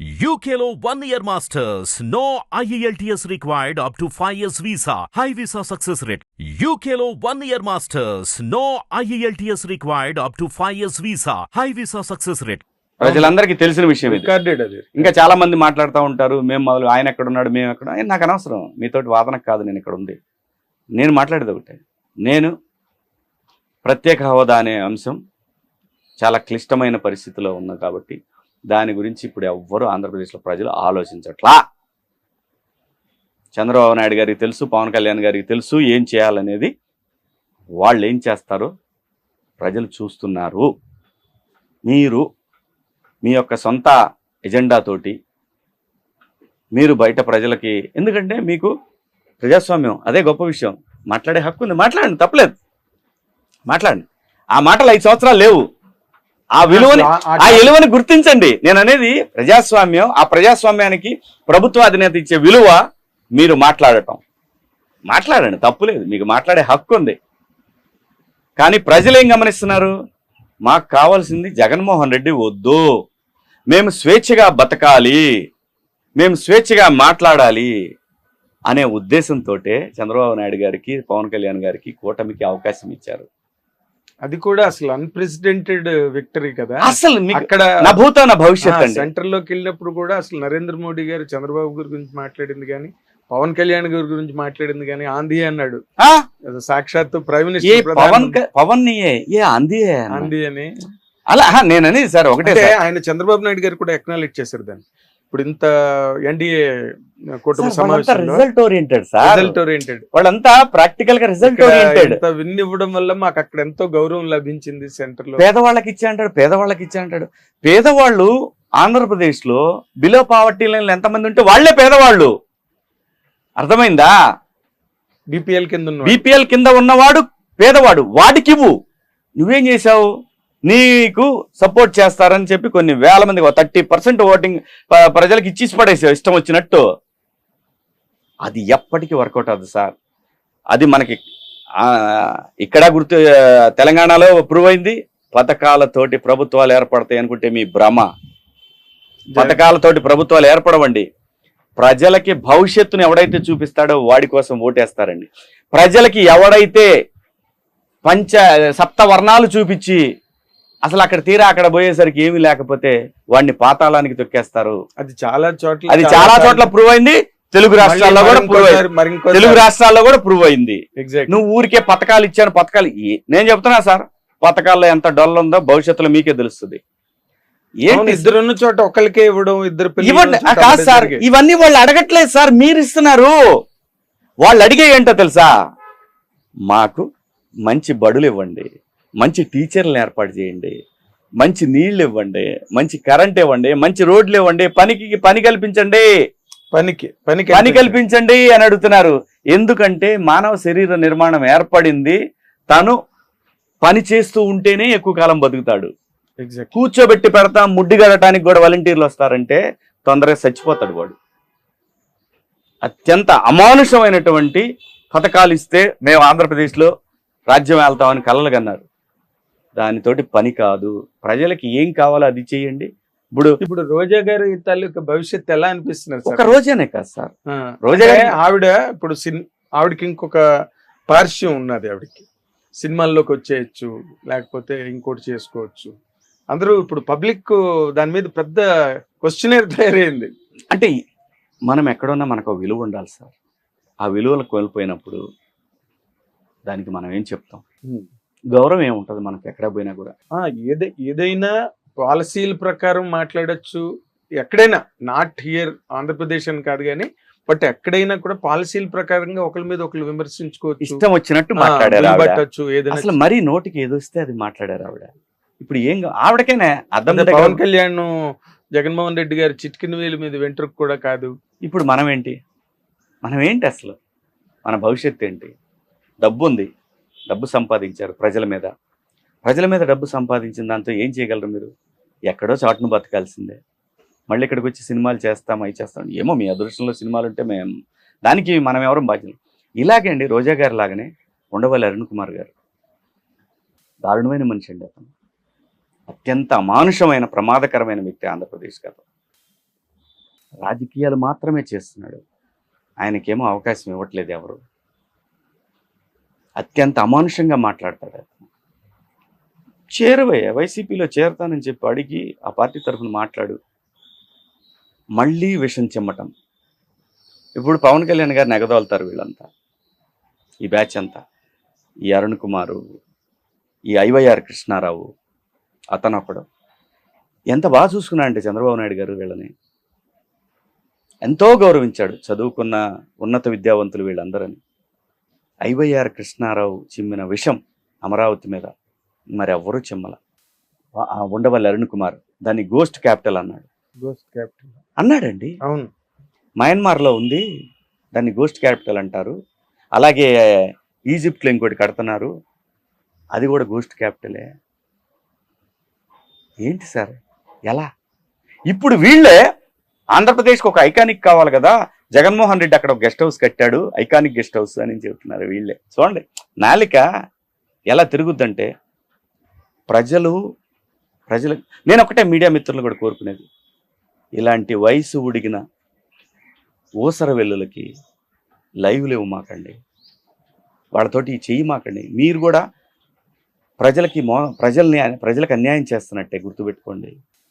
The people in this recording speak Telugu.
యూకేలో one year masters no IELTS required up to five years visa high visa success rate యూకేలో one year masters no IELTS required up to five years visa high visa success rate ప్రజలందరికీ తెలిసిన విషయం ఇంకా చాలా మంది మాట్లాడుతూ ఉంటారు మేము మొదలు ఆయన ఎక్కడ ఉన్నాడు మేము ఎక్కడ నాకు అనవసరం. మీతోటి వాదన కాదు నేను ఇక్కడ ఉంది నేను మాట్లాడేది ఒకటి. నేను ప్రత్యేక హోదా అనే అంశం చాలా క్లిష్టమైన పరిస్థితిలో ఉన్నా కాబట్టి దాని గురించి ఇప్పుడు ఎవ్వరూ ఆంధ్రప్రదేశ్లో ప్రజలు ఆలోచించట్లా. చంద్రబాబు నాయుడు గారికి తెలుసు పవన్ కళ్యాణ్ గారికి తెలుసు ఏం చేయాలనేది. వాళ్ళు ఏం చేస్తారు ప్రజలు చూస్తున్నారు. మీరు మీ యొక్క సొంత ఎజెండాతోటి మీరు బయట ప్రజలకి ఎందుకంటే మీకు ప్రజాస్వామ్యం అదే గొప్ప విషయం. మాట్లాడే హక్కు ఉంది. మాట్లాడండి తప్పలేదు. మాట్లాడండి. ఆ మాటలు ఐదు సంవత్సరాలు లేవు. ఆ విలువని ఆ- విలువని గుర్తించండి. నేను అనేది ప్రజాస్వామ్యం ఆ ప్రజాస్వామ్యానికి ప్రభుత్వ అధినేత ఇచ్చే విలువ మీరు మాట్లాడటం. మాట్లాడండి తప్పులేదు. మీకు మాట్లాడే హక్కు ఉంది. కానీ ప్రజలు ఏం గమనిస్తున్నారు? మాకు కావాల్సింది జగన్మోహన్ రెడ్డి వద్దు. మేము స్వేచ్ఛగా బతకాలి. మేము స్వేచ్ఛగా మాట్లాడాలి అనే ఉద్దేశంతో చంద్రబాబు నాయుడు గారికి పవన్ కళ్యాణ్ గారికి కూటమికి అవకాశం ఇచ్చారు. అది కూడా అసలు అన్ప్రెసిడెంటెడ్ విక్టరీ కదా. అసలు అక్కడ నా భూతో నా భవిష్యత్ సెంటర్లోకి వెళ్ళినప్పుడు కూడా అసలు నరేంద్ర మోడీ గారు చంద్రబాబు గారి గురించి మాట్లాడింది కానీ పవన్ కళ్యాణ్ గారి గురించి మాట్లాడింది కానీ ఆంధీ అన్నాడు. సాక్షాత్తు ప్రైమ్ మినిస్టర్ పవన్ పవన్ ఏ? అంది ఆంధీ అని. అలా ఆహా, నేననేది సార్ ఒకటే. ఆయన చంద్రబాబు నాయుడు గారు కూడా ఎక్నాలెడ్జ్ చేశారు దాన్ని. ఇప్పుడు ఇంత ఎన్డీఏ కుటుంబ సమావేశంలో result oriented sir. Result oriented వాళ్ళంతా ప్రాక్టికల్గా రిజల్ట్ ఓరియంటెడ్ ఇంత విన్ ఇవ్వడం వల్ల మాకు అక్కడ ఎంతో గౌరవం లభించింది సెంటర్లో పేదవాళ్ళకి ఇచ్చా అంటాడు పేదవాళ్ళకి ఇచ్చా అంటాడు. పేదవాళ్ళు ఆంధ్రప్రదేశ్లో బిలో పావర్టీ లైన్ ఎంతమంది ఉంటే వాళ్ళే పేదవాళ్ళు. అర్థమైందా? బీపీఎల్ కింద బీపీఎల్ కింద ఉన్నవాడు పేదవాడు. వాడికి ఇవ్వు నువ్వేం చేశావు? నీకు సపోర్ట్ చేస్తారని చెప్పి కొన్ని వేల మంది థర్టీ పర్సెంట్ ఓటింగ్ ప్రజలకు ఇచ్చి పడేసావు ఇష్టం వచ్చినట్టు. అది ఎప్పటికీ వర్కౌట్ అవుతుంది సార్. అది మనకి ఆ, ఇక్కడ గుర్తు తెలంగాణలో ప్రూవ్ అయింది. పథకాలతోటి ప్రభుత్వాలు ఏర్పడతాయి అనుకుంటే మీ భ్రమ. పథకాలతోటి ప్రభుత్వాలు ఏర్పడవండి. ప్రజలకి భవిష్యత్తును ఎవడైతే చూపిస్తాడో వాడి కోసం ఓటేస్తారండి. ప్రజలకి ఎవడైతే పంచ సప్త వర్ణాలు చూపించి అసలు అక్కడ తీరా అక్కడ పోయేసరికి ఏమీ లేకపోతే వాడిని పాతాళానికి తొక్కేస్తారు. అది చాలా చోట్ల అది చాలా చోట్ల ప్రూవ్ అయింది. తెలుగు రాష్ట్రాల్లో కూడా ప్రూవ్ అయింది. తెలుగు రాష్ట్రాల్లో కూడా ప్రూవ్ అయింది. ఎగ్జాక్ట్ నువ్వు ఊరికే పథకాలు ఇచ్చాను పథకాలు నేను చెప్తున్నా సార్ పథకాల్లో ఎంత డొల్ల ఉందో భవిష్యత్తులో మీకే తెలుస్తుంది. ఏంటి? ఇద్దరు ఉన్న చోట ఒకరికే ఇవ్వడం ఇద్దరు ఇవ్వండి. కాదు సార్. ఇవన్నీ వాళ్ళు అడగట్లేదు సార్ మీరు ఇస్తున్నారు. వాళ్ళు అడిగే ఏంటో తెలుసా? మాకు మంచి బడులు ఇవ్వండి. మంచి టీచర్లను ఏర్పాటు చేయండి. మంచి నీళ్ళు ఇవ్వండి. మంచి కరెంట్ ఇవ్వండి. మంచి రోడ్లు ఇవ్వండి. పనికి పని కల్పించండి. పనికి పనికి పని కల్పించండి. అని అడుగుతున్నారు. ఎందుకంటే మానవ శరీర నిర్మాణం ఏర్పడింది. తను పని చేస్తూ ఉంటేనే ఎక్కువ కాలం బతుకుతాడు. కూర్చోబెట్టి పెడతాం ముడ్డి గడటానికి కూడా వాలంటీర్లు వస్తారంటే తొందరగా చచ్చిపోతాడు వాడు. అత్యంత అమానుషమైనటువంటి పథకాలు ఇస్తే మేము ఆంధ్రప్రదేశ్లో రాజ్యం వెళ్తామని కలలు కన్నారు. దానితోటి పని కాదు. ప్రజలకి ఏం కావాలో అది చేయండి. ఇప్పుడు ఇప్పుడు రోజా గారి తాలూకా భవిష్యత్తు ఎలా అనిపిస్తున్నారు ఒక సార్ రోజేనే కాదు సార్. ఆ. రోజా గారి- ఆవిడ ఇప్పుడు సిన్ ఆవిడకి ఇంకొక పార్శ్యం ఉన్నది ఆవిడకి. సినిమాల్లోకి వచ్చేయచ్చు లేకపోతే ఇంకోటి చేసుకోవచ్చు. అందరూ ఇప్పుడు పబ్లిక్ దాని మీద పెద్ద క్వశ్చనర్ తయారైంది. అంటే మనం ఎక్కడున్నా మనకు ఒక విలువ ఉండాలి సార్. ఆ విలువలు కోల్పోయినప్పుడు దానికి మనం ఏం చెప్తాం? గౌరవం ఏముంటుంది మనకి? ఎక్కడ పోయినా కూడా. ఏదై ఏదైనా పాలసీల ప్రకారం మాట్లాడొచ్చు. ఎక్కడైనా నాట్ హియర్ ఆంధ్రప్రదేశ్ అని కాదు కానీ బట్ ఎక్కడైనా కూడా పాలసీల ప్రకారంగా ఒకరి మీద ఒకరు విమర్శించుకోవచ్చు. ఇష్టం వచ్చినట్టు మాట్లాడారు ఏదైనా అసలు మరీ నోటికి ఏదో వస్తే అది మాట్లాడారు ఆవిడ. ఇప్పుడు ఏం ఆవిడకేనే అర్థం పవన్ కళ్యాణ్ జగన్మోహన్ రెడ్డి గారి చిట్కిన వేలు మీద వెంట్రుకు కూడా కాదు. ఇప్పుడు మనం ఏంటి మనం ఏంటి అసలు? మన భవిష్యత్తు ఏంటి? డబ్బు ఉంది డబ్బు సంపాదించారు ప్రజల మీద. ప్రజల మీద డబ్బు సంపాదించిన దాంతో ఏం చేయగలరు మీరు? ఎక్కడో చాటును బతకాల్సిందే. మళ్ళీ ఇక్కడికి వచ్చి సినిమాలు చేస్తాం అవి చేస్తాం. ఏమో మీ అదృష్టంలో సినిమాలు ఉంటే మేము దానికి మనం ఎవరం బాధ్యులు. ఇలాగే అండి రోజా గారు లాగానే ఉండవల్లి అరుణ్ కుమార్ గారు. దారుణమైన మనిషి అండి అతను. అత్యంత అమానుషమైన ప్రమాదకరమైన వ్యక్తి ఆంధ్రప్రదేశ్ గత రాజకీయాలు మాత్రమే చేస్తున్నాడు. ఆయనకేమో అవకాశం ఇవ్వట్లేదు ఎవరు. అత్యంత అమానుషంగా మాట్లాడతాడు. అతను చేరువయ్యా వైసీపీలో చేరతానని చెప్పి అడిగి ఆ పార్టీ తరఫున మాట్లాడు. మళ్ళీ విషం చెమ్మటం. ఇప్పుడు పవన్ కళ్యాణ్ గారిని ఎగదోలుతారు వీళ్ళంతా. ఈ బ్యాచ్ అంతా. ఈ అరుణ్ కుమారు ఈ ఐవైఆర్ కృష్ణారావు అతను ఒకడు ఎంత బాగా చూసుకున్నా అంటే చంద్రబాబు నాయుడు గారు వీళ్ళని. ఎంతో గౌరవించాడు చదువుకున్న ఉన్నత విద్యావంతులు వీళ్ళందరని. ఐవైఆర్ కృష్ణారావు చిమ్మిన విషం అమరావతి మీద మరి ఎవ్వరూ చిమ్మల ఉండవల్లి అరుణ్ కుమార్ దాన్ని గోస్ట్ క్యాపిటల్ అన్నాడు. గోస్ట్ క్యాపిటల్ అన్నాడండి? అవును. మయన్మార్లో ఉంది దాన్ని గోస్ట్ క్యాపిటల్ అంటారు. అలాగే ఈజిప్ట్లో ఇంకోటి కడుతున్నారు అది కూడా గోస్ట్ క్యాపిటలే ఏంటి సార్? ఎలా? ఇప్పుడు వీళ్ళే ఆంధ్రప్రదేశ్కి ఒక ఐకానిక్ కావాలి కదా జగన్మోహన్ రెడ్డి అక్కడ ఒక గెస్ట్ హౌస్ కట్టాడు ఐకానిక్ గెస్ట్ హౌస్ అని చెబుతున్నారు వీళ్ళే. చూడండి నాలిక ఎలా తిరుగుద్దంటే ప్రజలు ప్రజలు నేను ఒకటే మీడియా మిత్రులు కూడా కోరుకునేది. ఇలాంటి వయసు ఉడిగిన ఊసర వెల్లులకి లైవ్లు ఇవ్వమాకండి వాళ్ళతోటి చెయ్యి మాకండి. మీరు కూడా ప్రజలకి మో ప్రజల్ని ప్రజలకు అన్యాయం చేస్తున్నట్టే గుర్తుపెట్టుకోండి.